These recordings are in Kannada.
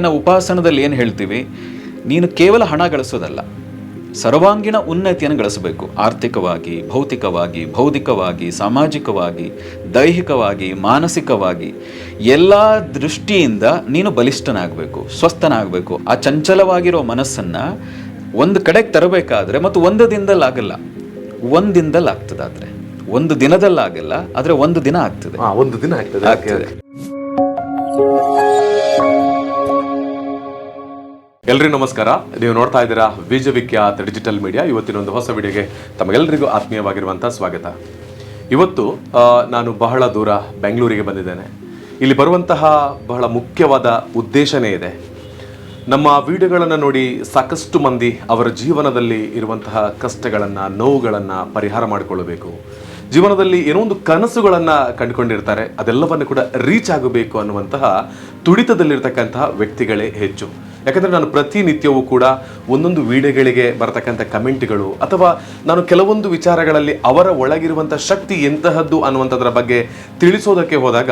ನಾವು ಉಪಾಸನದಲ್ಲಿ ಏನು ಹೇಳ್ತೀವಿ? ನೀನು ಕೇವಲ ಹಣ ಗಳಿಸೋದಲ್ಲ ಸರ್ವಾಂಗೀಣ ಉನ್ನತಿಯನ್ನು ಗಳಿಸಬೇಕು. ಆರ್ಥಿಕವಾಗಿ ಭೌತಿಕವಾಗಿ ಬೌದ್ಧಿಕವಾಗಿ ಸಾಮಾಜಿಕವಾಗಿ ದೈಹಿಕವಾಗಿ ಮಾನಸಿಕವಾಗಿ ಎಲ್ಲ ದೃಷ್ಟಿಯಿಂದ ನೀನು ಬಲಿಷ್ಠನಾಗಬೇಕು ಸ್ವಸ್ಥನಾಗಬೇಕು. ಆ ಚಂಚಲವಾಗಿರೋ ಮನಸ್ಸನ್ನು ಒಂದು ಕಡೆಗೆ ತರಬೇಕಾದ್ರೆ ಮತ್ತು ಒಂದು ದಿನದಲ್ಲಾಗಲ್ಲ ಒಂದು ದಿನದಲ್ಲಿ ಆಗ್ತದಾದ್ರೆ. ಒಂದು ದಿನದಲ್ಲಾಗಲ್ಲ ಆದರೆ ಒಂದು ದಿನ ಆಗ್ತದೆ. ಒಂದು ದಿನ ಆಗ್ತದೆ. ಆಗ್ತದೆ. ಎಲ್ರಿಗೂ ನಮಸ್ಕಾರ. ನೀವು ನೋಡ್ತಾ ಇದ್ದೀರಾ ವಿಖ್ಯಾತ ಡಿಜಿಟಲ್ ಮೀಡಿಯಾ. ಇವತ್ತಿನ ಒಂದು ಹೊಸ ವಿಡಿಯೋಗೆ ತಮಗೆಲ್ಲರಿಗೂ ಆತ್ಮೀಯವಾಗಿರುವಂಥ ಸ್ವಾಗತ. ಇವತ್ತು ನಾನು ಬಹಳ ದೂರ ಬೆಂಗಳೂರಿಗೆ ಬಂದಿದ್ದೇನೆ. ಇಲ್ಲಿ ಬರುವಂತಹ ಬಹಳ ಮುಖ್ಯವಾದ ಉದ್ದೇಶನೇ ಇದೆ. ನಮ್ಮ ವಿಡಿಯೋಗಳನ್ನು ನೋಡಿ ಸಾಕಷ್ಟು ಮಂದಿ ಅವರ ಜೀವನದಲ್ಲಿ ಇರುವಂತಹ ಕಷ್ಟಗಳನ್ನು, ನೋವುಗಳನ್ನು ಪರಿಹಾರ ಮಾಡಿಕೊಳ್ಳಬೇಕು. ಜೀವನದಲ್ಲಿ ಏನೋ ಒಂದು ಕನಸುಗಳನ್ನು ಕಂಡುಕೊಂಡಿರ್ತಾರೆ. ಅದೆಲ್ಲವನ್ನು ಕೂಡ ರೀಚ್ ಆಗಬೇಕು ಅನ್ನುವಂತಹ ತುಡಿತದಲ್ಲಿರ್ತಕ್ಕಂತಹ ವ್ಯಕ್ತಿಗಳೇ ಹೆಚ್ಚು. ಯಾಕಂದರೆ ನಾನು ಪ್ರತಿನಿತ್ಯವೂ ಕೂಡ ಒಂದೊಂದು ವಿಡಿಯೋಗಳಿಗೆ ಬರತಕ್ಕಂಥ ಕಮೆಂಟ್ಗಳು ಅಥವಾ ನಾನು ಕೆಲವೊಂದು ವಿಚಾರಗಳಲ್ಲಿ ಅವರ ಒಳಗಿರುವಂಥ ಶಕ್ತಿ ಎಂತಹದ್ದು ಅನ್ನುವಂಥದ್ರ ಬಗ್ಗೆ ತಿಳಿಸೋದಕ್ಕೆ ಹೋದಾಗ,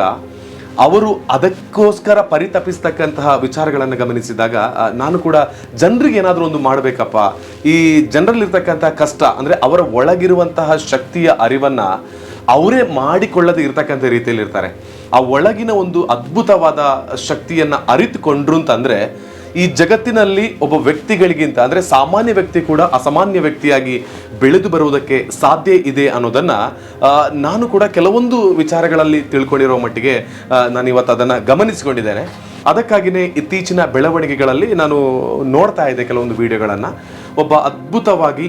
ಅವರು ಅದಕ್ಕೋಸ್ಕರ ಪರಿತಪಿಸ್ತಕ್ಕಂತಹ ವಿಚಾರಗಳನ್ನು ಗಮನಿಸಿದಾಗ ನಾನು ಕೂಡ ಜನರಿಗೆ ಏನಾದರೂ ಒಂದು ಮಾಡಬೇಕಪ್ಪ. ಈ ಜನರಲ್ಲಿರ್ತಕ್ಕಂಥ ಕಷ್ಟ, ಅಂದರೆ ಅವರ ಒಳಗಿರುವಂತಹ ಶಕ್ತಿಯ ಅರಿವನ್ನು ಅವರೇ ಮಾಡಿಕೊಳ್ಳದೇ ಇರ್ತಕ್ಕಂಥ ರೀತಿಯಲ್ಲಿ ಇರ್ತಾರೆ ಆ ಒಳಗಿನ ಒಂದು ಅದ್ಭುತವಾದ ಶಕ್ತಿಯನ್ನು ಅರಿತುಕೊಂಡ್ರು ಅಂತಂದ್ರೆ ಈ ಜಗತ್ತಿನಲ್ಲಿ ಒಬ್ಬ ವ್ಯಕ್ತಿಗಳಿಗಿಂತ, ಅಂದರೆ ಸಾಮಾನ್ಯ ವ್ಯಕ್ತಿ ಕೂಡ ಅಸಾಮಾನ್ಯ ವ್ಯಕ್ತಿಯಾಗಿ ಬೆಳೆದು ಬರುವುದಕ್ಕೆ ಸಾಧ್ಯ ಇದೆ ಅನ್ನೋದನ್ನು ನಾನು ಕೂಡ ಕೆಲವೊಂದು ವಿಚಾರಗಳಲ್ಲಿ ತಿಳ್ಕೊಂಡಿರೋ ಮಟ್ಟಿಗೆ ನಾನು ಇವತ್ತು ಅದನ್ನು ಗಮನಿಸಿಕೊಂಡಿದ್ದೇನೆ. ಅದಕ್ಕಾಗಿಯೇ ಇತ್ತೀಚಿನ ಬೆಳವಣಿಗೆಗಳಲ್ಲಿ ನಾನು ನೋಡ್ತಾ ಇದ್ದೆ ಕೆಲವೊಂದು ವಿಡಿಯೋಗಳನ್ನು. ಒಬ್ಬ ಅದ್ಭುತವಾಗಿ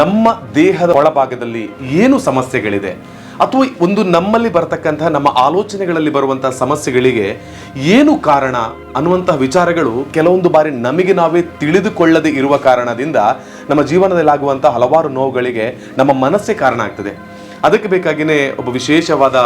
ನಮ್ಮ ದೇಹದ ಒಳಭಾಗದಲ್ಲಿ ಏನು ಸಮಸ್ಯೆಗಳಿದೆ ಅಥವಾ ಒಂದು ನಮ್ಮಲ್ಲಿ ಬರ್ತಕ್ಕಂತಹ ನಮ್ಮ ಆಲೋಚನೆಗಳಲ್ಲಿ ಬರುವಂತಹ ಸಮಸ್ಯೆಗಳಿಗೆ ಏನು ಕಾರಣ ಅನ್ನುವಂತಹ ವಿಚಾರಗಳು ಕೆಲವೊಂದು ಬಾರಿ ನಮಗೆ ನಾವೇ ತಿಳಿದುಕೊಳ್ಳದೆ ಇರುವ ಕಾರಣದಿಂದ ನಮ್ಮ ಜೀವನದಲ್ಲಿ ಆಗುವಂತಹ ಹಲವಾರು ನೋವುಗಳಿಗೆ ನಮ್ಮ ಮನಸ್ಸೇ ಕಾರಣ ಆಗ್ತದೆ. ಅದಕ್ಕೆ ಬೇಕಾಗಿಯೇ ಒಬ್ಬ ವಿಶೇಷವಾದ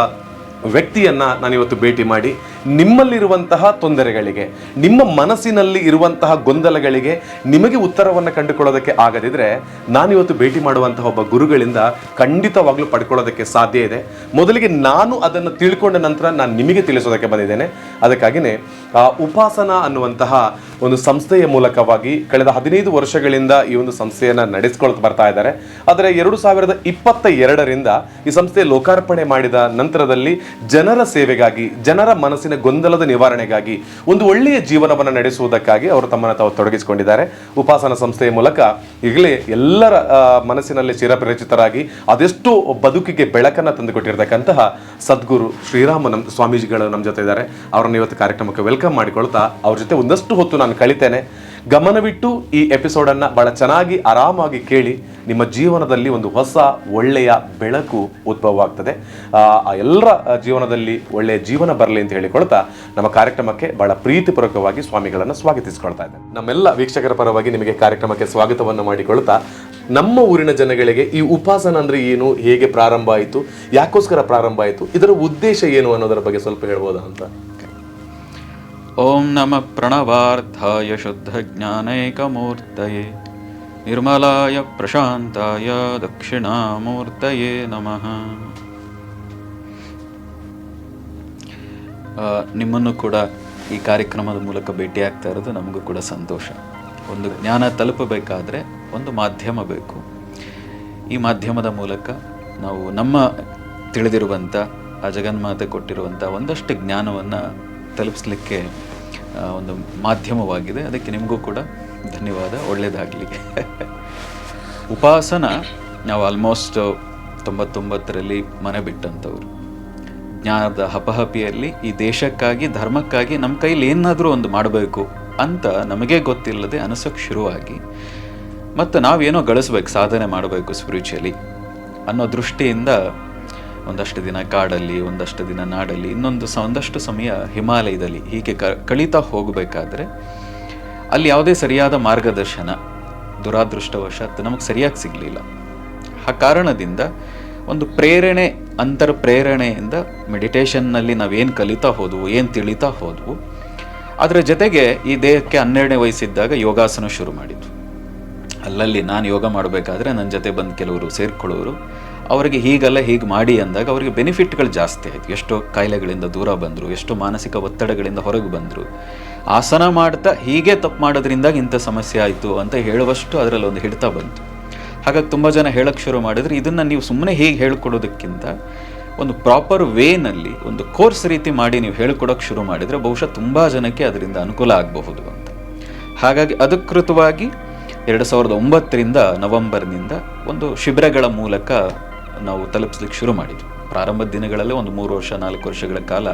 ವ್ಯಕ್ತಿಯನ್ನ ನಾನು ಇವತ್ತು ಭೇಟಿ ಮಾಡಿ ನಿಮ್ಮಲ್ಲಿರುವಂತಹ ತೊಂದರೆಗಳಿಗೆ ನಿಮ್ಮ ಮನಸ್ಸಿನಲ್ಲಿ ಇರುವಂತಹ ಗೊಂದಲಗಳಿಗೆ ನಿಮಗೆ ಉತ್ತರವನ್ನು ಕಂಡುಕೊಳ್ಳೋದಕ್ಕೆ ಆಗದಿದ್ರೆ ನಾನಿವತ್ತು ಭೇಟಿ ಮಾಡುವಂತಹ ಒಬ್ಬ ಗುರುಗಳಿಂದ ಖಂಡಿತವಾಗ್ಲೂ ಪಡ್ಕೊಳ್ಳೋದಕ್ಕೆ ಸಾಧ್ಯ ಇದೆ. ಮೊದಲಿಗೆ ನಾನು ಅದನ್ನು ತಿಳ್ಕೊಂಡ ನಂತರ ನಾನು ನಿಮಗೆ ತಿಳಿಸೋದಕ್ಕೆ ಬಂದಿದ್ದೇನೆ. ಅದಕ್ಕಾಗಿಯೇ ಆ, ಉಪಾಸನ ಅನ್ನುವಂತಹ ಒಂದು ಸಂಸ್ಥೆಯ ಮೂಲಕವಾಗಿ ಕಳೆದ ಹದಿನೈದು ವರ್ಷಗಳಿಂದ ಈ ಒಂದು ಸಂಸ್ಥೆಯನ್ನ ನಡೆಸ್ಕೊಳ್ತಾ ಬರ್ತಾ ಇದ್ದಾರೆ. ಆದರೆ ಎರಡು ಸಾವಿರದ ಇಪ್ಪತ್ತ ಎರಡರಿಂದ ಈ ಸಂಸ್ಥೆ ಲೋಕಾರ್ಪಣೆ ಮಾಡಿದ ನಂತರದಲ್ಲಿ ಜನರ ಸೇವೆಗಾಗಿ ಜನರ ಮನಸ್ಸಿನ ಗೊಂದಲದ ನಿವಾರಣೆಗಾಗಿ ಒಂದು ಒಳ್ಳೆಯ ಜೀವನವನ್ನು ನಡೆಸುವುದಕ್ಕಾಗಿ ಅವರು ತಮ್ಮನ್ನು ತಾವು ತೊಡಗಿಸಿಕೊಂಡಿದ್ದಾರೆ. ಉಪಾಸನ ಸಂಸ್ಥೆಯ ಮೂಲಕ ಈಗಲೇ ಎಲ್ಲರ ಮನಸ್ಸಿನಲ್ಲಿ ಚಿರಪರಿಚಿತರಾಗಿ ಅದೆಷ್ಟು ಬದುಕಿಗೆ ಬೆಳಕನ್ನು ತಂದುಕೊಟ್ಟಿರ್ತಕ್ಕಂತಹ ಸದ್ಗುರು ಶ್ರೀರಾಮ ಸ್ವಾಮೀಜಿಗಳು ನಮ್ಮ ಜೊತೆ ಇದ್ದಾರೆ. ಅವರನ್ನು ಇವತ್ತು ಕಾರ್ಯಕ್ರಮಕ್ಕೆ ವೆಲ್ಕಮ್ ಮಾಡಿಕೊಳ್ತಾ ಅವ್ರ ಜೊತೆ ಒಂದಷ್ಟು ಹೊತ್ತು ನಾನು ಕಳಿತೇನೆ. ಗಮನವಿಟ್ಟು ಈ ಎಪಿಸೋಡನ್ನು ಬಹಳ ಚೆನ್ನಾಗಿ ಆರಾಮಾಗಿ ಕೇಳಿ ನಿಮ್ಮ ಜೀವನದಲ್ಲಿ ಒಂದು ಹೊಸ ಒಳ್ಳೆಯ ಬೆಳಕು ಉದ್ಭವವಾಗ್ತದೆ. ಆ ಎಲ್ಲರ ಜೀವನದಲ್ಲಿ ಒಳ್ಳೆಯ ಜೀವನ ಬರಲಿ ಅಂತ ಹೇಳಿಕೊಳ್ತಾ ನಮ್ಮ ಕಾರ್ಯಕ್ರಮಕ್ಕೆ ಬಹಳ ಪ್ರೀತಿಪೂರ್ವಕವಾಗಿ ಸ್ವಾಮಿಗಳನ್ನು ಸ್ವಾಗತಿಸಿಕೊಳ್ತಾ ಇದ್ದಾರೆ ನಮ್ಮೆಲ್ಲ ವೀಕ್ಷಕರ ಪರವಾಗಿ ನಿಮಗೆ ಕಾರ್ಯಕ್ರಮಕ್ಕೆ ಸ್ವಾಗತವನ್ನು ಮಾಡಿಕೊಳ್ತಾ ನಮ್ಮ ಊರಿನ ಜನಗಳಿಗೆ ಈ ಉಪಾಸನ ಅಂದರೆ ಏನು, ಹೇಗೆ ಪ್ರಾರಂಭ ಆಯಿತು, ಯಾಕೋಸ್ಕರ ಪ್ರಾರಂಭ ಆಯಿತು, ಇದರ ಉದ್ದೇಶ ಏನು ಅನ್ನೋದರ ಬಗ್ಗೆ ಸ್ವಲ್ಪ ಹೇಳ್ಬೋದಾ ಅಂತ? ಓಂ ನಮ ಪ್ರಣವಾರ್ಥಾಯ ಶುದ್ಧಜ್ಞಾನೈಕಮೂರ್ತಯೇ. ನಿರ್ಮಲಾಯ ಪ್ರಶಾಂತಾಯ ದಕ್ಷಿಣಾಮೂರ್ತಯೇ ನಮಃ. ನಿಮ್ಮನ್ನು ಕೂಡ ಈ ಕಾರ್ಯಕ್ರಮದ ಮೂಲಕ ಭೇಟಿಯಾಗ್ತಾ ಇರೋದು ನಮಗೂ ಕೂಡ ಸಂತೋಷ. ಒಂದು ಜ್ಞಾನ ತಲುಪಬೇಕಾದ್ರೆ ಒಂದು ಮಾಧ್ಯಮ ಬೇಕು. ಈ ಮಾಧ್ಯಮದ ಮೂಲಕ ನಾವು ನಮ್ಮ ತಿಳಿದಿರುವಂಥ ಆ ಜಗನ್ಮಾತೆ ಕೊಟ್ಟಿರುವಂಥ ಒಂದಷ್ಟು ಜ್ಞಾನವನ್ನು ತಲುಪಿಸ್ಲಿಕ್ಕೆ ಒಂದು ಮಾಧ್ಯಮವಾಗಿದೆ. ಅದಕ್ಕೆ ನಿಮಗೂ ಕೂಡ ಧನ್ಯವಾದ. ಒಳ್ಳೆಯದಾಗಲಿ ಉಪಾಸನ, ನಾವು ಆಲ್ಮೋಸ್ಟ್ ತೊಂಬತ್ತೊಂಬತ್ತರಲ್ಲಿ ಮನೆ ಬಿಟ್ಟಂಥವ್ರು. ಜ್ಞಾನದ ಹಪಹಪಿಯಲ್ಲಿ ಈ ದೇಶಕ್ಕಾಗಿ, ಧರ್ಮಕ್ಕಾಗಿ ನಮ್ಮ ಕೈಲಿ ಏನಾದರೂ ಒಂದು ಮಾಡಬೇಕು ಅಂತ ನಮಗೆ ಗೊತ್ತಿಲ್ಲದೆ ಅನಿಸೋಕ್ಕೆ ಶುರುವಾಗಿ. ಮತ್ತು ನಾವೇನೋ ಗಳಿಸ್ಬೇಕು, ಸಾಧನೆ ಮಾಡಬೇಕು ಸ್ಪಿರಿಚುವಲಿ ಅನ್ನೋ ದೃಷ್ಟಿಯಿಂದ ಒಂದಷ್ಟು ದಿನ ಕಾಡಲ್ಲಿ, ಒಂದಷ್ಟು ದಿನ ನಾಡಲ್ಲಿ, ಇನ್ನೊಂದು ಸ ಒಂದಷ್ಟು ಸಮಯ ಹಿಮಾಲಯದಲ್ಲಿ ಹೀಗೆ ಕ ಕಳೀತಾ ಹೋಗಬೇಕಾದ್ರೆ ಅಲ್ಲಿ ಯಾವುದೇ ಸರಿಯಾದ ಮಾರ್ಗದರ್ಶನ ದುರಾದೃಷ್ಟವಶಾತ್ ನಮಗೆ ಸರಿಯಾಗಿ ಸಿಗಲಿಲ್ಲ. ಆ ಕಾರಣದಿಂದ ಒಂದು ಪ್ರೇರಣೆ, ಅಂತರ ಪ್ರೇರಣೆಯಿಂದ ಮೆಡಿಟೇಷನ್ನಲ್ಲಿ ನಾವೇನು ಕಲಿತಾ ಹೋದವು, ಏನು ತಿಳಿತಾ ಹೋದವು, ಅದರ ಜೊತೆಗೆ ಈ ದೇಹಕ್ಕೆ ಹನ್ನೆರಡನೇ ವಯಸ್ಸಿದ್ದಾಗ ಯೋಗಾಸನ ಶುರು ಮಾಡಿದ್ವು. ಅಲ್ಲಲ್ಲಿ ನಾನು ಯೋಗ ಮಾಡಬೇಕಾದ್ರೆ ನನ್ನ ಜೊತೆ ಬಂದು ಕೆಲವರು ಸೇರ್ಕೊಳ್ಳೋರು ಅವರಿಗೆ ಹೀಗಲ್ಲ ಹೀಗೆ ಮಾಡಿ ಅಂದಾಗ ಅವರಿಗೆ ಬೆನಿಫಿಟ್ಗಳು ಜಾಸ್ತಿ ಆಯಿತು. ಎಷ್ಟೋ ಕಾಯಿಲೆಗಳಿಂದ ದೂರ ಬಂದರು, ಎಷ್ಟೋ ಮಾನಸಿಕ ಒತ್ತಡಗಳಿಂದ ಹೊರಗೆ ಬಂದರು. ಆಸನ ಮಾಡ್ತಾ ಹೀಗೆ ತಪ್ಪು ಮಾಡೋದ್ರಿಂದ ಇಂಥ ಸಮಸ್ಯೆ ಆಯಿತು ಅಂತ ಹೇಳುವಷ್ಟು ಅದರಲ್ಲಿ ಒಂದು ಹಿಡಿತ ಬಂತು. ಹಾಗಾಗಿ ತುಂಬ ಜನ ಹೇಳಕ್ಕೆ ಶುರು ಮಾಡಿದರೆ. ಇದನ್ನು ನೀವು ಸುಮ್ಮನೆ ಹೀಗೆ ಹೇಳ್ಕೊಡೋದಕ್ಕಿಂತ ಒಂದು ಪ್ರಾಪರ್ ವೇನಲ್ಲಿ ಒಂದು ಕೋರ್ಸ್ ರೀತಿ ಮಾಡಿ ನೀವು ಹೇಳ್ಕೊಡೋಕ್ಕೆ ಶುರು ಮಾಡಿದರೆ ಬಹುಶಃ ತುಂಬ ಜನಕ್ಕೆ ಅದರಿಂದ ಅನುಕೂಲ ಆಗಬಹುದು ಅಂತ. ಹಾಗಾಗಿ ಅಧಿಕೃತವಾಗಿ ಎರಡು ಸಾವಿರದ ಒಂಬತ್ತರಿಂದ ನವೆಂಬರ್ನಿಂದ ಒಂದು ಶಿಬಿರಗಳ ಮೂಲಕ ನಾವು ತಲುಪಿಸ್ಲಿಕ್ಕೆ ಶುರು ಮಾಡಿದ್ವಿ. ಪ್ರಾರಂಭದ ದಿನಗಳಲ್ಲೇ ಒಂದು ಮೂರು ವರ್ಷ ನಾಲ್ಕು ವರ್ಷಗಳ ಕಾಲ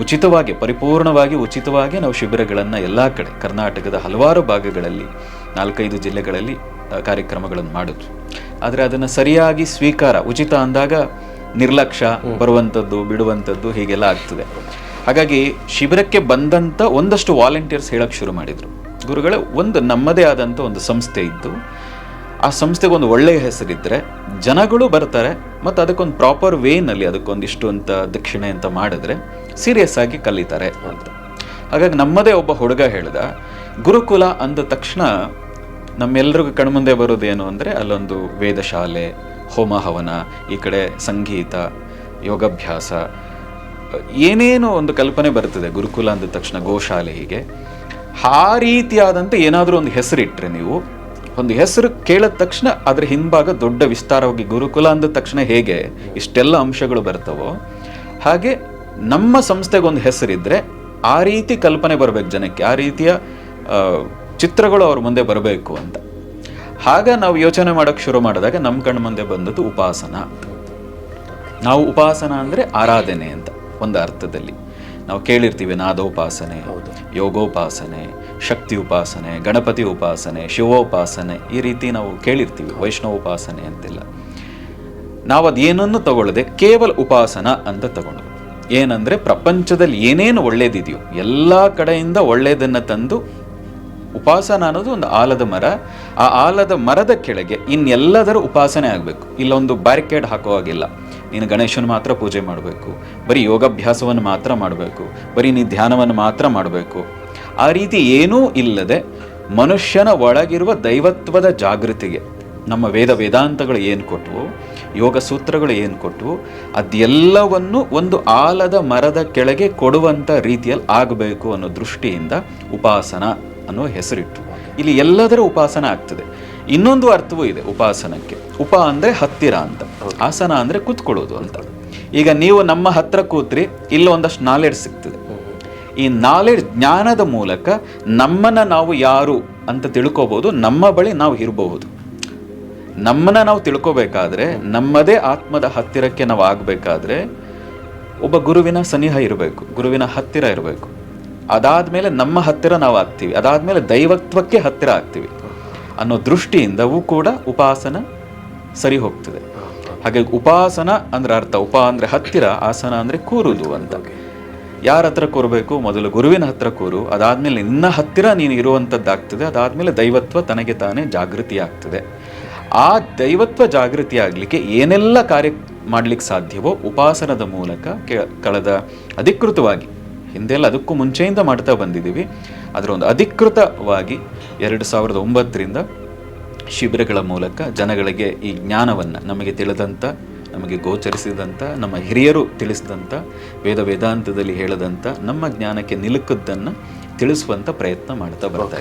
ಉಚಿತವಾಗಿ ಪರಿಪೂರ್ಣವಾಗಿ ಉಚಿತವಾಗಿ ನಾವು ಶಿಬಿರಗಳನ್ನು ಎಲ್ಲ ಕಡೆ ಕರ್ನಾಟಕದ ಹಲವಾರು ಭಾಗಗಳಲ್ಲಿ ನಾಲ್ಕೈದು ಜಿಲ್ಲೆಗಳಲ್ಲಿ ಕಾರ್ಯಕ್ರಮಗಳನ್ನು ಮಾಡಿದ್ವಿ. ಆದರೆ ಅದನ್ನು ಸರಿಯಾಗಿ ಸ್ವೀಕಾರ ಉಚಿತ ಅಂದಾಗ ನಿರ್ಲಕ್ಷ್ಯ ಬರುವಂಥದ್ದು ಬಿಡುವಂಥದ್ದು ಹೀಗೆಲ್ಲ ಆಗ್ತದೆ. ಹಾಗಾಗಿ ಶಿಬಿರಕ್ಕೆ ಬಂದಂಥ ಒಂದಷ್ಟು ವಾಲಂಟಿಯರ್ಸ್ ಹೇಳಕ್ಕೆ ಶುರು ಮಾಡಿದರು. ಗುರುಗಳೇ ಒಂದು ನಮ್ಮದೇ ಆದಂಥ ಒಂದು ಸಂಸ್ಥೆ ಇದ್ದು ಆ ಸಂಸ್ಥೆಗೆ ಒಂದು ಒಳ್ಳೆಯ ಹೆಸರಿದ್ದರೆ ಜನಗಳು ಬರ್ತಾರೆ, ಮತ್ತು ಅದಕ್ಕೊಂದು ಪ್ರಾಪರ್ ವೇನಲ್ಲಿ ಅದಕ್ಕೊಂದಿಷ್ಟು ಅಂತ ದಕ್ಷಿಣೆ ಅಂತ ಮಾಡಿದ್ರೆ ಸೀರಿಯಸ್ ಆಗಿ ಕಲಿತಾರೆ ಅಂತ. ಹಾಗಾಗಿ ನಮ್ಮದೇ ಒಬ್ಬ ಹುಡುಗ ಹೇಳಿದ, ಗುರುಕುಲ ಅಂದ ತಕ್ಷಣ ನಮ್ಮೆಲ್ರಿಗೂ ಕಣ್ಮುಂದೆ ಬರೋದೇನು ಅಂದರೆ ಅಲ್ಲೊಂದು ವೇದಶಾಲೆ ಹೋಮ ಹವನ ಈ ಕಡೆ ಸಂಗೀತ, ಯೋಗಾಭ್ಯಾಸ, ಏನೇನೋ ಒಂದು ಕಲ್ಪನೆ ಬರ್ತದೆ ಗುರುಕುಲ ಅಂದ ತಕ್ಷಣ ಗೋಶಾಲೆ ಹೀಗೆ ಆ ರೀತಿಯಾದಂಥ ಏನಾದರೂ ಒಂದು ಹೆಸರಿಟ್ಟರೆ ನೀವು ಒಂದು ಹೆಸರು ಕೇಳಿದ ತಕ್ಷಣ ಅದರ ಹಿಂಭಾಗ ದೊಡ್ಡ ವಿಸ್ತಾರವಾಗಿ ಗುರುಕುಲ ಅಂದ ತಕ್ಷಣ ಹೇಗೆ? ಇಷ್ಟೆಲ್ಲ ಅಂಶಗಳು ಬರ್ತವೋ? ಹಾಗೆ ನಮ್ಮ ಸಂಸ್ಥೆಗೆ ಒಂದು ಹೆಸರಿದ್ರೆ ಆ ರೀತಿ ಕಲ್ಪನೆ ಬರಬೇಕು ಜನಕ್ಕೆ ಆ ರೀತಿಯ ಚಿತ್ರಗಳು ಅವ್ರ ಮುಂದೆ ಬರಬೇಕು ಅಂತ. ಆಗ ನಾವು ಯೋಚನೆ ಮಾಡೋಕ್ಕೆ ಶುರು ಮಾಡಿದಾಗ ನಮ್ಮ ಕಣ್ಣು ಮುಂದೆ ಬಂದದ್ದು ಉಪಾಸನ ನಾವು ಉಪಾಸನ ಅಂದರೆ ಆರಾಧನೆ ಅಂತ ಒಂದು ಅರ್ಥದಲ್ಲಿ. ನಾವು ಕೇಳಿರ್ತೀವಿ ನಾದೋಪಾಸನೆ ಯೋಗೋಪಾಸನೆ ಶಕ್ತಿ ಉಪಾಸನೆ, ಗಣಪತಿ ಉಪಾಸನೆ ಶಿವೋಪಾಸನೆ ಈ ರೀತಿ ನಾವು ಕೇಳಿರ್ತೀವಿ ವೈಷ್ಣವೋಪಾಸನೆ ಅಂತಿಲ್ಲ. ನಾವು ಅದೇನನ್ನು ತಗೊಳ್ಳದೆ ಕೇವಲ ಉಪಾಸನ ಅಂತ ತಗೊಂಡು. ಏನಂದ್ರೆ ಪ್ರಪಂಚದಲ್ಲಿ ಏನೇನು ಒಳ್ಳೇದಿದೆಯೋ ಎಲ್ಲ ಕಡೆಯಿಂದ ಒಳ್ಳೆಯದನ್ನು ತಂದು ಉಪಾಸನ ಅನ್ನೋದು ಒಂದು ಆಲದ ಮರ. ಆ ಆಲದ ಮರದ ಕೆಳಗೆ ಇನ್ನೆಲ್ಲದರ ಉಪಾಸನೆ ಆಗಬೇಕು. ಇಲ್ಲೊಂದು ಬ್ಯಾರಿಕೇಡ್ ಹಾಕೋ ಹಾಗಿಲ್ಲ. ನೀನು ಗಣೇಶನ ಮಾತ್ರ ಪೂಜೆ ಮಾಡಬೇಕು, ಬರೀ ಯೋಗಾಭ್ಯಾಸವನ್ನು ಮಾತ್ರ ಮಾಡಬೇಕು, ಬರೀ ನೀ ಧ್ಯಾನವನ್ನು ಮಾತ್ರ ಮಾಡಬೇಕು. ಆ ರೀತಿ ಏನೂ ಇಲ್ಲದೆ ಮನುಷ್ಯನ ಒಳಗಿರುವ ದೈವತ್ವದ ಜಾಗೃತಿಗೆ ನಮ್ಮ ವೇದ ವೇದಾಂತಗಳು ಏನು ಕೊಟ್ಟವು ಯೋಗ ಸೂತ್ರಗಳು ಏನು ಕೊಟ್ಟವು ಅದೆಲ್ಲವನ್ನು ಒಂದು ಆಲದ ಮರದ ಕೆಳಗೆ ಕೊಡುವಂಥ ರೀತಿಯಲ್ಲಿ ಆಗಬೇಕು ಅನ್ನೋ ದೃಷ್ಟಿಯಿಂದ ಉಪಾಸನ ಅನ್ನೋ ಹೆಸರಿಟ್ಟು ಇಲ್ಲಿ ಎಲ್ಲದರ ಉಪಾಸನ ಆಗ್ತದೆ. ಇನ್ನೊಂದು ಅರ್ಥವೂ ಇದೆ ಉಪಾಸನಕ್ಕೆ. ಉಪ ಅಂದರೆ ಹತ್ತಿರ ಅಂತ. ಆಸನ ಅಂದರೆ ಕೂತ್ಕೊಳ್ಳೋದು ಅಂತ. ಈಗ ನೀವು ನಮ್ಮ ಹತ್ರ ಕೂತ್ರಿ, ಇಲ್ಲೊಂದಷ್ಟು ನಾಲೆಡ್ಜ್ ಸಿಗ್ತದೆ. ಈ ನಾಲೆಡ್ಜ್ ಜ್ಞಾನದ ಮೂಲಕ ನಮ್ಮನ್ನು ನಾವು ಯಾರು ಅಂತ ತಿಳ್ಕೋಬಹುದು ನಮ್ಮ ಬಳಿ ನಾವು ಇರಬಹುದು. ನಮ್ಮನ್ನು ನಾವು ತಿಳ್ಕೋಬೇಕಾದ್ರೆ, ನಮ್ಮದೇ ಆತ್ಮದ ಹತ್ತಿರಕ್ಕೆ ನಾವು ಆಗಬೇಕಾದ್ರೆ ಒಬ್ಬ ಗುರುವಿನ ಸನಿಹ ಇರಬೇಕು, ಗುರುವಿನ ಹತ್ತಿರ ಇರಬೇಕು. ಅದಾದ ಮೇಲೆ ನಮ್ಮ ಹತ್ತಿರ ನಾವು ಆಗ್ತೀವಿ, ಅದಾದ್ಮೇಲೆ ದೈವತ್ವಕ್ಕೆ ಹತ್ತಿರ ಆಗ್ತೀವಿ ಅನ್ನೋ ದೃಷ್ಟಿಯಿಂದವೂ ಕೂಡ ಉಪಾಸನ ಸರಿ ಹೋಗ್ತದೆ. ಹಾಗೆ ಉಪಾಸನ ಅಂದ್ರೆ ಅರ್ಥ, ಉಪ ಅಂದ್ರೆ ಹತ್ತಿರ, ಆಸನ ಅಂದ್ರೆ ಕೂರುದು ಅಂತ. ಯಾರ ಹತ್ರ ಕೂರಬೇಕು? ಮೊದಲು ಗುರುವಿನ ಹತ್ರ ಕೂರು. ಅದಾದ್ಮೇಲೆ ನಿನ್ನ ಹತ್ತಿರ ನೀನು ಇರುವಂಥದ್ದಾಗ್ತದೆ ಅದಾದ್ಮೇಲೆ ದೈವತ್ವ ತನಗೆ ತಾನೇ ಜಾಗೃತಿ ಆಗ್ತದೆ ಆ ದೈವತ್ವ ಜಾಗೃತಿ ಆಗಲಿಕ್ಕೆ ಏನೆಲ್ಲ ಕಾರ್ಯ ಮಾಡಲಿಕ್ಕೆ ಸಾಧ್ಯವೋ ಉಪಾಸನದ ಮೂಲಕ ಕಳೆದ ಅಧಿಕೃತವಾಗಿ, ಹಿಂದೆಲ್ಲ ಅದಕ್ಕೂ ಮುಂಚೆಯಿಂದ ಮಾಡ್ತಾ ಬಂದಿದ್ದೀವಿ. ಅದರ ಒಂದು ಅಧಿಕೃತವಾಗಿ ಎರಡು ಸಾವಿರದ ಒಂಬತ್ತರಿಂದ ಶಿಬಿರಗಳ ಮೂಲಕ ಜನಗಳಿಗೆ ಈ ಜ್ಞಾನವನ್ನು ನಮಗೆ ತಿಳಿದಂಥ ನಮಗೆ ಗೋಚರಿಸಿದಂಥ ನಮ್ಮ ಹಿರಿಯರು ತಿಳಿಸಿದಂಥ ವೇದ ವೇದಾಂತದಲ್ಲಿ ಹೇಳದಂಥ ನಮ್ಮ ಜ್ಞಾನಕ್ಕೆ ನಿಲುಕದ್ದನ್ನು ತಿಳಿಸುವಂಥ ಪ್ರಯತ್ನ ಮಾಡ್ತಾ ಬರ್ತಾ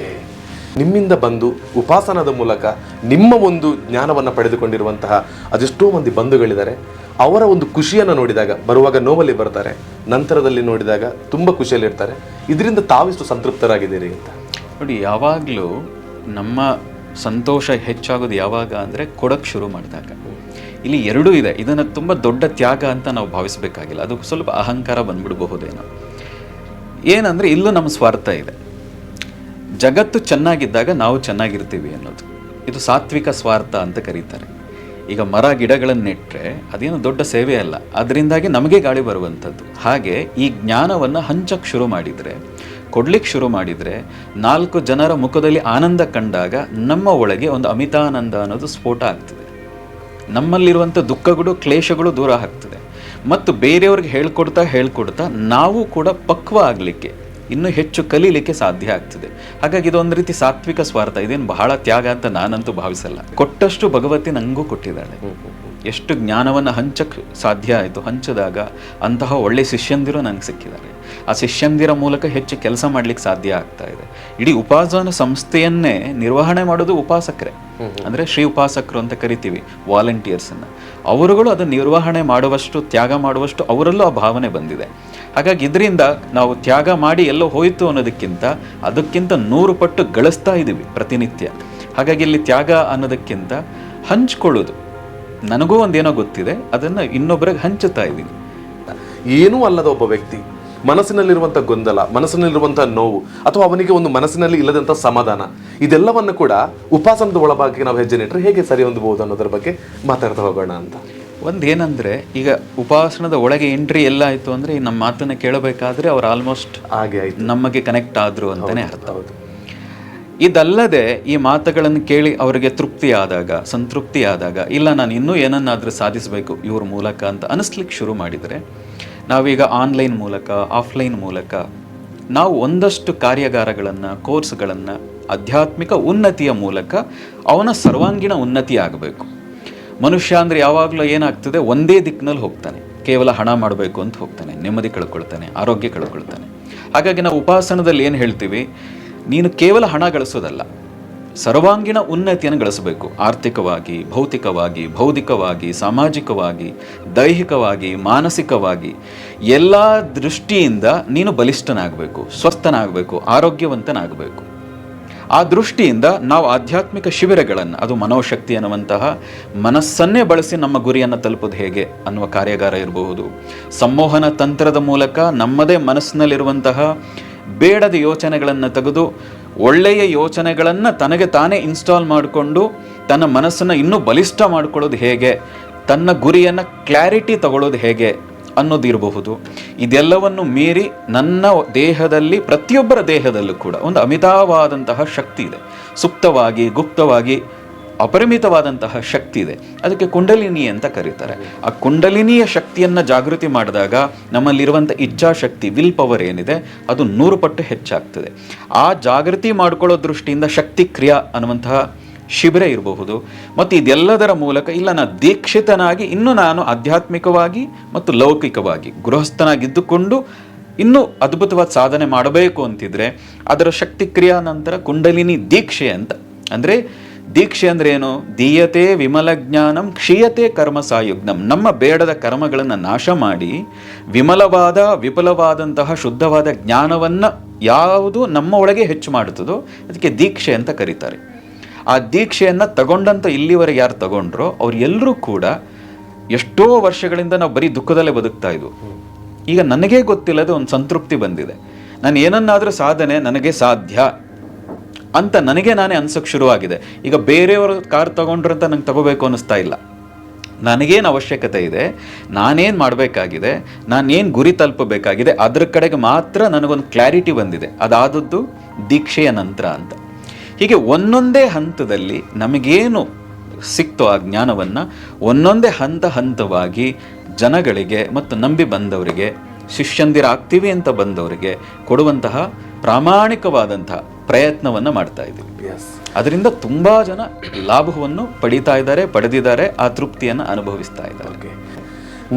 ನಿಮ್ಮಿಂದ ಬಂದು ಉಪಾಸನದ ಮೂಲಕ ನಿಮ್ಮ ಒಂದು ಜ್ಞಾನವನ್ನು ಪಡೆದುಕೊಂಡಿರುವಂತಹ ಅದೆಷ್ಟೋ ಮಂದಿ ಬಂಧುಗಳಿದ್ದಾರೆ. ಅವರ ಒಂದು ಖುಷಿಯನ್ನು ನೋಡಿದಾಗ ಬರುವಾಗ ನೋವಲ್ಲಿ ಬರ್ತಾರೆ ನಂತರದಲ್ಲಿ ನೋಡಿದಾಗ ತುಂಬ ಖುಷಿಯಲ್ಲಿರ್ತಾರೆ ಇದರಿಂದ ತಾವಿಷ್ಟು ಸಂತೃಪ್ತರಾಗಿದ್ದೀರಿ ಅಂತ. ನೋಡಿ ಯಾವಾಗಲೂ ನಮ್ಮ ಸಂತೋಷ ಹೆಚ್ಚಾಗೋದು ಯಾವಾಗ ಅಂದರೆ ಕೊಡಕ್ಕೆ ಶುರು ಮಾಡಿದಾಗ. ಇಲ್ಲಿ ಎರಡೂ ಇದೆ. ಇದನ್ನು ತುಂಬ ದೊಡ್ಡ ತ್ಯಾಗ ಅಂತ ನಾವು ಭಾವಿಸಬೇಕಾಗಿಲ್ಲ. ಅದು ಸ್ವಲ್ಪ ಅಹಂಕಾರ ಬಂದ್ಬಿಡಬಹುದೇನೋ. ಏನಂದರೆ ಇಲ್ಲೂ ನಮ್ಮ ಸ್ವಾರ್ಥ ಇದೆ. ಜಗತ್ತು ಚೆನ್ನಾಗಿದ್ದಾಗ ನಾವು ಚೆನ್ನಾಗಿರ್ತೀವಿ ಅನ್ನೋದು. ಇದು ಸಾತ್ವಿಕ ಸ್ವಾರ್ಥ ಅಂತ ಕರೀತಾರೆ. ಈಗ ಮರ ಗಿಡಗಳನ್ನು ನೆಟ್ಟರೆ ಅದೇನು ದೊಡ್ಡ ಸೇವೆ ಅಲ್ಲ. ಅದರಿಂದಾಗಿ ನಮಗೆ ಗಾಳಿ ಬರುವಂಥದ್ದು. ಹಾಗೆ ಈ ಜ್ಞಾನವನ್ನು ಹಂಚಕ್ಕೆ ಶುರು ಮಾಡಿದರೆ ಕೊಡ್ಲಿಕ್ಕೆ ಶುರು ಮಾಡಿದರೆ ನಾಲ್ಕು ಜನರ ಮುಖದಲ್ಲಿ ಆನಂದ ಕಂಡಾಗ ನಮ್ಮ ಒಳಗೆ ಒಂದು ಅಮಿತಾನಂದ ಅನ್ನೋದು ಸ್ಫೋಟ ಆಗ್ತದೆ. ನಮ್ಮಲ್ಲಿರುವಂಥ ದುಃಖಗಳು ಕ್ಲೇಶಗಳು ದೂರ ಆಗ್ತದೆ. ಮತ್ತು ಬೇರೆಯವ್ರಿಗೆ ಹೇಳ್ಕೊಡ್ತಾ ಹೇಳ್ಕೊಡ್ತಾ ನಾವು ಕೂಡ ಪಕ್ವ ಆಗಲಿಕ್ಕೆ ಇನ್ನೂ ಹೆಚ್ಚು ಕಲೀಲಿಕ್ಕೆ ಸಾಧ್ಯ ಆಗ್ತದೆ. ಹಾಗಾಗಿ ಇದೊಂದು ರೀತಿ ಸಾತ್ವಿಕ ಸ್ವಾರ್ಥ, ಇದೇನು ಬಹಳ ತ್ಯಾಗ ಅಂತ ನಾನಂತೂ ಭಾವಿಸಲ್ಲ. ಕೊಟ್ಟಷ್ಟು ಭಗವತಿ ನಂಗೂ ಕೊಟ್ಟಿದ್ದಾಳೆ. ಎಷ್ಟು ಜ್ಞಾನವನ್ನು ಹಂಚಕ್ಕೆ ಸಾಧ್ಯ ಆಯಿತು, ಹಂಚಿದಾಗ ಅಂತಹ ಒಳ್ಳೆ ಶಿಷ್ಯಂದಿರು ನನಗೆ ಸಿಕ್ಕಿದ್ದಾರೆ. ಆ ಶಿಷ್ಯಂದಿರ ಮೂಲಕ ಹೆಚ್ಚು ಕೆಲಸ ಮಾಡಲಿಕ್ಕೆ ಸಾಧ್ಯ ಆಗ್ತಾ ಇದೆ. ಇಡೀ ಉಪಾಸನ ಸಂಸ್ಥೆಯನ್ನೇ ನಿರ್ವಹಣೆ ಮಾಡೋದು ಉಪಾಸಕರೇ. ಅಂದರೆ ಶ್ರೀ ಉಪಾಸಕರು ಅಂತ ಕರಿತೀವಿ, ವಾಲಂಟಿಯರ್ಸನ್ನು. ಅವರುಗಳು ಅದನ್ನು ನಿರ್ವಹಣೆ ಮಾಡುವಷ್ಟು, ತ್ಯಾಗ ಮಾಡುವಷ್ಟು ಅವರಲ್ಲೂ ಆ ಭಾವನೆ ಬಂದಿದೆ. ಹಾಗಾಗಿ ಇದರಿಂದ ನಾವು ತ್ಯಾಗ ಮಾಡಿ ಎಲ್ಲೋ ಹೋಯಿತು ಅನ್ನೋದಕ್ಕಿಂತ ಅದಕ್ಕಿಂತ ನೂರು ಪಟ್ಟು ಗಳಿಸ್ತಾ ಇದ್ದೀವಿ ಪ್ರತಿನಿತ್ಯ. ಹಾಗಾಗಿ ಇಲ್ಲಿ ತ್ಯಾಗ ಅನ್ನೋದಕ್ಕಿಂತ ಹಂಚ್ಕೊಳ್ಳೋದು. ನನಗೂ ಒಂದೇನೋ ಗೊತ್ತಿದೆ, ಅದನ್ನು ಇನ್ನೊಬ್ಬರಿಗೆ ಹಂಚುತ್ತಾ ಇದ್ದೀನಿ. ಏನೂ ಅಲ್ಲದ ಒಬ್ಬ ವ್ಯಕ್ತಿ, ಮನಸ್ಸಿನಲ್ಲಿರುವಂಥ ಗೊಂದಲ, ಮನಸ್ಸಿನಲ್ಲಿರುವಂಥ ನೋವು, ಅಥವಾ ಅವನಿಗೆ ಒಂದು ಮನಸ್ಸಿನಲ್ಲಿ ಇಲ್ಲದಂಥ ಸಮಾಧಾನ, ಇದೆಲ್ಲವನ್ನು ಕೂಡ ಉಪಾಸನದ ಒಳಭಾಗಕ್ಕೆ ನಾವು ಹೆಜ್ಜೆ ನೆಟ್ಟರೆ ಹೇಗೆ ಸರಿ ಹೊಂದಬಹುದು ಅನ್ನೋದ್ರ ಬಗ್ಗೆ ಮಾತಾಡ್ತಾ ಹೋಗೋಣ ಅಂತ. ಒಂದು ಏನಂದರೆ ಈಗ ಉಪಾಸನದ ಒಳಗೆ ಎಂಟ್ರಿ ಎಲ್ಲ ಆಯಿತು ಅಂದರೆ ನಮ್ಮ ಮಾತನ್ನು ಕೇಳಬೇಕಾದ್ರೆ ಅವ್ರು ಆಲ್ಮೋಸ್ಟ್ ಹಾಗೆ ಆಯಿತು. ನಮಗೆ ಕನೆಕ್ಟ್ ಆದ್ರು ಅಂತಾನೆ ಅರ್ಥ. ಹೌದು. ಇದಲ್ಲದೆ ಈ ಮಾತುಗಳನ್ನು ಕೇಳಿ ಅವರಿಗೆ ತೃಪ್ತಿ ಆದಾಗ ಸಂತೃಪ್ತಿ ಆದಾಗ ಇಲ್ಲ ನಾನು ಇನ್ನೂ ಏನನ್ನಾದರೂ ಸಾಧಿಸಬೇಕು ಇವ್ರ ಮೂಲಕ ಅಂತ ಅನಿಸ್ಲಿಕ್ಕೆ ಶುರು ಮಾಡಿದರೆ ನಾವೀಗ ಆನ್ಲೈನ್ ಮೂಲಕ ಆಫ್ಲೈನ್ ಮೂಲಕ ನಾವು ಒಂದಷ್ಟು ಕಾರ್ಯಾಗಾರಗಳನ್ನು ಕೋರ್ಸ್ಗಳನ್ನು ಆಧ್ಯಾತ್ಮಿಕ ಉನ್ನತಿಯ ಮೂಲಕ ಅವನ ಸರ್ವಾಂಗೀಣ ಉನ್ನತಿ ಆಗಬೇಕು. ಮನುಷ್ಯ ಅಂದರೆ ಯಾವಾಗಲೂ ಏನಾಗ್ತದೆ, ಒಂದೇ ದಿಕ್ಕಿನಲ್ಲಿ ಹೋಗ್ತಾನೆ. ಕೇವಲ ಹಣ ಮಾಡಬೇಕು ಅಂತ ಹೋಗ್ತಾನೆ, ನೆಮ್ಮದಿ ಕಳ್ಕೊಳ್ತಾನೆ, ಆರೋಗ್ಯ ಕಳ್ಕೊಳ್ತಾನೆ. ಹಾಗಾಗಿ ನಾವು ಉಪಾಸನದಲ್ಲಿ ಏನು ಹೇಳ್ತೀವಿ, ನೀನು ಕೇವಲ ಹಣ ಗಳಿಸೋದಲ್ಲ, ಸರ್ವಾಂಗೀಣ ಉನ್ನತಿಯನ್ನು ಗಳಿಸಬೇಕು. ಆರ್ಥಿಕವಾಗಿ, ಭೌತಿಕವಾಗಿ, ಬೌದ್ಧಿಕವಾಗಿ, ಸಾಮಾಜಿಕವಾಗಿ, ದೈಹಿಕವಾಗಿ, ಮಾನಸಿಕವಾಗಿ, ಎಲ್ಲ ದೃಷ್ಟಿಯಿಂದ ನೀನು ಬಲಿಷ್ಠನಾಗಬೇಕು, ಸ್ವಸ್ಥನಾಗಬೇಕು, ಆರೋಗ್ಯವಂತನಾಗಬೇಕು. ಆ ದೃಷ್ಟಿಯಿಂದ ನಾವು ಆಧ್ಯಾತ್ಮಿಕ ಶಿಬಿರಗಳನ್ನು, ಅದು ಮನೋಶಕ್ತಿ ಅನ್ನುವಂತಹ ಮನಸ್ಸನ್ನೇ ಬಳಸಿ ನಮ್ಮ ಗುರಿಯನ್ನು ತಲುಪೋದು ಹೇಗೆ ಅನ್ನುವ ಕಾರ್ಯಾಗಾರ ಇರಬಹುದು. ಸಂಮೋಹನ ತಂತ್ರದ ಮೂಲಕ ನಮ್ಮದೇ ಮನಸ್ಸಿನಲ್ಲಿರುವಂತಹ ಬೇಡದ ಯೋಚನೆಗಳನ್ನು ತೆಗೆದು, ಒಳ್ಳೆಯ ಯೋಚನೆಗಳನ್ನು ತನಗೆ ತಾನೇ ಇನ್ಸ್ಟಾಲ್ ಮಾಡಿಕೊಂಡು, ತನ್ನ ಮನಸ್ಸನ್ನು ಇನ್ನೂ ಬಲಿಷ್ಠ ಮಾಡ್ಕೊಳ್ಳೋದು ಹೇಗೆ, ತನ್ನ ಗುರಿಯನ್ನು ಕ್ಲಾರಿಟಿ ತಗೊಳ್ಳೋದು ಹೇಗೆ ಅನ್ನೋದು ಇರಬಹುದು ಇದೆಲ್ಲವನ್ನು ಮೀರಿ ನನ್ನ ದೇಹದಲ್ಲಿ, ಪ್ರತಿಯೊಬ್ಬರ ದೇಹದಲ್ಲೂ ಕೂಡ ಒಂದು ಅಮಿತವಾದಂತಹ ಶಕ್ತಿ ಇದೆ. ಸುಪ್ತವಾಗಿ, ಗುಪ್ತವಾಗಿ, ಅಪರಿಮಿತವಾದಂತಹ ಶಕ್ತಿ ಇದೆ. ಅದಕ್ಕೆ ಕುಂಡಲಿನಿ ಅಂತ ಕರೀತಾರೆ. ಆ ಕುಂಡಲಿನಿಯ ಶಕ್ತಿಯನ್ನು ಜಾಗೃತಿ ಮಾಡಿದಾಗ ನಮ್ಮಲ್ಲಿರುವಂಥ ಇಚ್ಛಾಶಕ್ತಿ, ವಿಲ್ ಪವರ್ ಏನಿದೆ, ಅದು ನೂರು ಪಟ್ಟು ಹೆಚ್ಚಾಗ್ತದೆ. ಆ ಜಾಗೃತಿ ಮಾಡ್ಕೊಳ್ಳೋ ದೃಷ್ಟಿಯಿಂದ ಶಕ್ತಿ ಕ್ರಿಯಾ ಅನ್ನುವಂತಹ ಶಿಬಿರ ಇರಬಹುದು. ಮತ್ತು ಇದೆಲ್ಲದರ ಮೂಲಕ ಇಲ್ಲ ನಾನು ದೀಕ್ಷಿತನಾಗಿ ಇನ್ನೂ ನಾನು ಆಧ್ಯಾತ್ಮಿಕವಾಗಿ ಮತ್ತು ಲೌಕಿಕವಾಗಿ ಗೃಹಸ್ಥನಾಗಿದ್ದುಕೊಂಡು ಇನ್ನೂ ಅದ್ಭುತವಾದ ಸಾಧನೆ ಮಾಡಬೇಕು ಅಂತಿದ್ರೆ ಅದರ ಶಕ್ತಿ ಕ್ರಿಯಾ ನಂತರ ಕುಂಡಲಿನಿ ದೀಕ್ಷೆ ಅಂತ. ಅಂದರೆ ದೀಕ್ಷೆ ಅಂದ್ರೆ ಏನು? ದೀಯತೆ ವಿಮಲ ಜ್ಞಾನಂ ಕ್ಷೀಯತೆ ಕರ್ಮ ಸಾಯುಗ್ನಂ. ನಮ್ಮ ಬೇಡದ ಕರ್ಮಗಳನ್ನು ನಾಶ ಮಾಡಿ ವಿಮಲವಾದ ವಿಫಲವಾದಂತಹ ಶುದ್ಧವಾದ ಜ್ಞಾನವನ್ನು ಯಾವುದು ನಮ್ಮ ಒಳಗೆ ಹೆಚ್ಚು ಮಾಡುತ್ತದೋ ಅದಕ್ಕೆ ದೀಕ್ಷೆ ಅಂತ ಕರೀತಾರೆ. ಆ ದೀಕ್ಷೆಯನ್ನು ತಗೊಂಡಂತ ಇಲ್ಲಿವರೆಗೆ ಯಾರು ತಗೊಂಡ್ರೋ ಅವರೆಲ್ಲರೂ ಕೂಡ ಎಷ್ಟೋ ವರ್ಷಗಳಿಂದ ನಾವು ಬರೀ ದುಃಖದಲ್ಲೇ ಬದುಕ್ತಾ ಇದ್ವು. ಈಗ ನನಗೇ ಗೊತ್ತಿಲ್ಲದೆ ಒಂದು ಸಂತೃಪ್ತಿ ಬಂದಿದೆ. ನಾನು ಏನನ್ನಾದರೂ ಸಾಧನೆ ನನಗೆ ಸಾಧ್ಯ ಅಂತ ನನಗೆ ನಾನೇ ಅನ್ಸೋಕೆ ಶುರುವಾಗಿದೆ. ಈಗ ಬೇರೆಯವರು ಕಾರ್ ತಗೊಂಡ್ರು ಅಂತ ನಂಗೆ ತಗೋಬೇಕು ಅನ್ನಿಸ್ತಾ ಇಲ್ಲ. ನನಗೇನು ಅವಶ್ಯಕತೆ ಇದೆ? ನಾನೇನು ಮಾಡಬೇಕಾಗಿದೆ? ನಾನೇನು ಗುರಿ ತಲುಪಬೇಕಾಗಿದೆ? ಅದರ ಕಡೆಗೆ ಮಾತ್ರ ನನಗೊಂದು ಕ್ಲಾರಿಟಿ ಬಂದಿದೆ. ಅದಾದದ್ದು ದೀಕ್ಷೆಯ ನಂತರ ಅಂತ. ಹೀಗೆ ಒಂದೊಂದೇ ಹಂತದಲ್ಲಿ ನಮಗೇನು ಸಿಕ್ತೋ ಆ ಜ್ಞಾನವನ್ನು ಒಂದೊಂದೇ ಹಂತ ಹಂತವಾಗಿ ಜನಗಳಿಗೆ ಮತ್ತು ನಂಬಿ ಬಂದವರಿಗೆ ಶಿಷ್ಯಂದಿರಾಗ್ತೀವಿ ಅಂತ ಬಂದವರಿಗೆ ಕೊಡುವಂತಹ ಪ್ರಾಮಾಣಿಕವಾದಂತಹ ಪ್ರಯತ್ನವನ್ನು ಮಾಡ್ತಾ ಇದ್ದೀವಿ. ಅದರಿಂದ ತುಂಬ ಜನ ಲಾಭವನ್ನು ಪಡೀತಾ ಇದ್ದಾರೆ ಪಡೆದಿದ್ದಾರೆ ಆ ತೃಪ್ತಿಯನ್ನು ಅನುಭವಿಸ್ತಾ ಇದ್ದಾರೆ.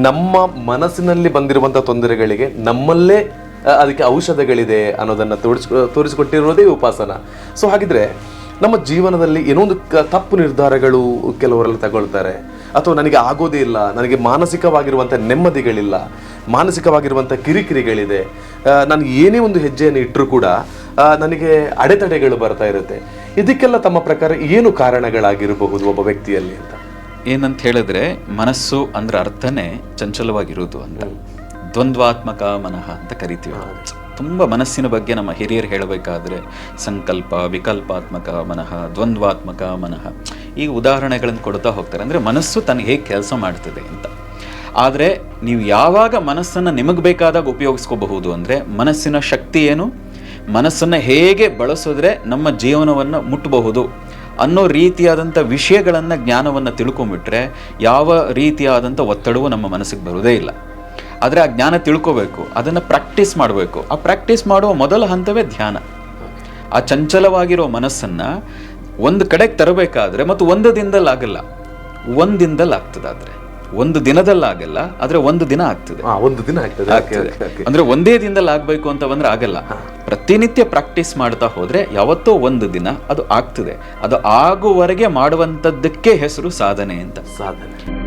ನಮ್ಮ ಮನಸ್ಸಿನಲ್ಲಿ ಬಂದಿರುವಂಥ ತೊಂದರೆಗಳಿಗೆ ನಮ್ಮಲ್ಲೇ ಅದಕ್ಕೆ ಔಷಧಗಳಿದೆ ಅನ್ನೋದನ್ನು ತೋರಿಸ್ ತೋರಿಸಿಕೊಟ್ಟಿರೋದೇ ಉಪಾಸನ. ಸೊ ಹಾಗಿದ್ರೆ ನಮ್ಮ ಜೀವನದಲ್ಲಿ ಏನೋ ಒಂದು ಕ- ತಪ್ಪು ನಿರ್ಧಾರಗಳು ಕೆಲವರೆಲ್ಲ ತಗೊಳ್ತಾರೆ. ಅಥವಾ ನನಗೆ ಆಗೋದೇ ಇಲ್ಲ ನನಗೆ ಮಾನಸಿಕವಾಗಿರುವಂಥ ನೆಮ್ಮದಿಗಳಿಲ್ಲ ಮಾನಸಿಕವಾಗಿರುವಂಥ ಕಿರಿಕಿರಿಗಳಿದೆ. ನಾನು ಏನೇ ಒಂದು ಹೆಜ್ಜೆಯನ್ನು ಇಟ್ಟರೂ ಕೂಡ ನನಗೆ ಅಡೆತಡೆಗಳು ಬರ್ತಾ ಇರುತ್ತೆ. ಇದಕ್ಕೆಲ್ಲ ತಮ್ಮ ಪ್ರಕಾರ ಏನು ಕಾರಣಗಳಾಗಿರಬಹುದು ಒಬ್ಬ ವ್ಯಕ್ತಿಯಲ್ಲಿ ಅಂತ? ಏನಂತ ಹೇಳಿದ್ರೆ ಮನಸ್ಸು ಅಂದ್ರೆ ಅರ್ಥನೇ ಚಂಚಲವಾಗಿರುವುದು ಅಂತ. ದ್ವಂದ್ವಾತ್ಮಕ ಮನಃ ಅಂತ ಕರಿತೀವಿ ತುಂಬ ಮನಸ್ಸಿನ ಬಗ್ಗೆ ನಮ್ಮ ಹಿರಿಯರು ಹೇಳಬೇಕಾದ್ರೆ ಸಂಕಲ್ಪ ವಿಕಲ್ಪಾತ್ಮಕ ಮನಃ ದ್ವಂದ್ವಾತ್ಮಕ ಮನಃ. ಈ ಉದಾಹರಣೆಗಳನ್ನು ಕೊಡ್ತಾ ಹೋಗ್ತಾರೆ. ಅಂದರೆ ಮನಸ್ಸು ತನಗೆ ಹೇಗೆ ಕೆಲಸ ಮಾಡ್ತದೆ ಅಂತ. ಆದರೆ ನೀವು ಯಾವಾಗ ಮನಸ್ಸನ್ನು ನಿಮಗೆ ಬೇಕಾದಾಗ ಉಪಯೋಗಿಸ್ಕೋಬಹುದು ಅಂದರೆ ಮನಸ್ಸಿನ ಶಕ್ತಿ ಏನು? ಮನಸ್ಸನ್ನು ಹೇಗೆ ಬಳಸಿದ್ರೆ ನಮ್ಮ ಜೀವನವನ್ನು ಮುಟ್ಟಬಹುದು ಅನ್ನೋ ರೀತಿಯಾದಂಥ ವಿಷಯಗಳನ್ನು ಜ್ಞಾನವನ್ನು ತಿಳ್ಕೊಂಬಿಟ್ರೆ ಯಾವ ರೀತಿಯಾದಂಥ ಒತ್ತಡವೂ ನಮ್ಮ ಮನಸ್ಸಿಗೆ ಬರುವುದೇ ಇಲ್ಲ. ಆದರೆ ಆ ಜ್ಞಾನ ತಿಳ್ಕೋಬೇಕು ಅದನ್ನು ಪ್ರಾಕ್ಟೀಸ್ ಮಾಡಬೇಕು. ಆ ಪ್ರಾಕ್ಟೀಸ್ ಮಾಡುವ ಮೊದಲ ಹಂತವೇ ಧ್ಯಾನ. ಆ ಚಂಚಲವಾಗಿರೋ ಮನಸ್ಸನ್ನು ಒಂದು ಕಡೆಗೆ ತರಬೇಕಾದ್ರೆ ಮತ್ತು ಒಂದು ದಿನದಲ್ಲಿ ಆಗಲ್ಲ ಒಂದು ದಿನದಲ್ಲಿ ಆಗ್ತದೆ ಆದ್ರೆ ಒಂದು ದಿನದಲ್ಲಿ ಆಗಲ್ಲ ಆದರೆ ಒಂದು ದಿನ ಆಗ್ತದೆ. ಒಂದು ದಿನ ಆಗ್ತದೆ. ಅಂದ್ರೆ ಒಂದೇ ದಿನದಲ್ಲಿ ಆಗಬೇಕು ಅಂತ ಬಂದ್ರೆ ಆಗಲ್ಲ. ಪ್ರತಿನಿತ್ಯ ಪ್ರಾಕ್ಟೀಸ್ ಮಾಡ್ತಾ ಹೋದರೆ ಯಾವತ್ತೋ ಒಂದು ದಿನ ಅದು ಆಗ್ತದೆ. ಅದು ಆಗುವವರೆಗೆ ಮಾಡುವಂಥದ್ದಕ್ಕೆ ಹೆಸರು ಸಾಧನೆ ಅಂತ. ಸಾಧನೆ.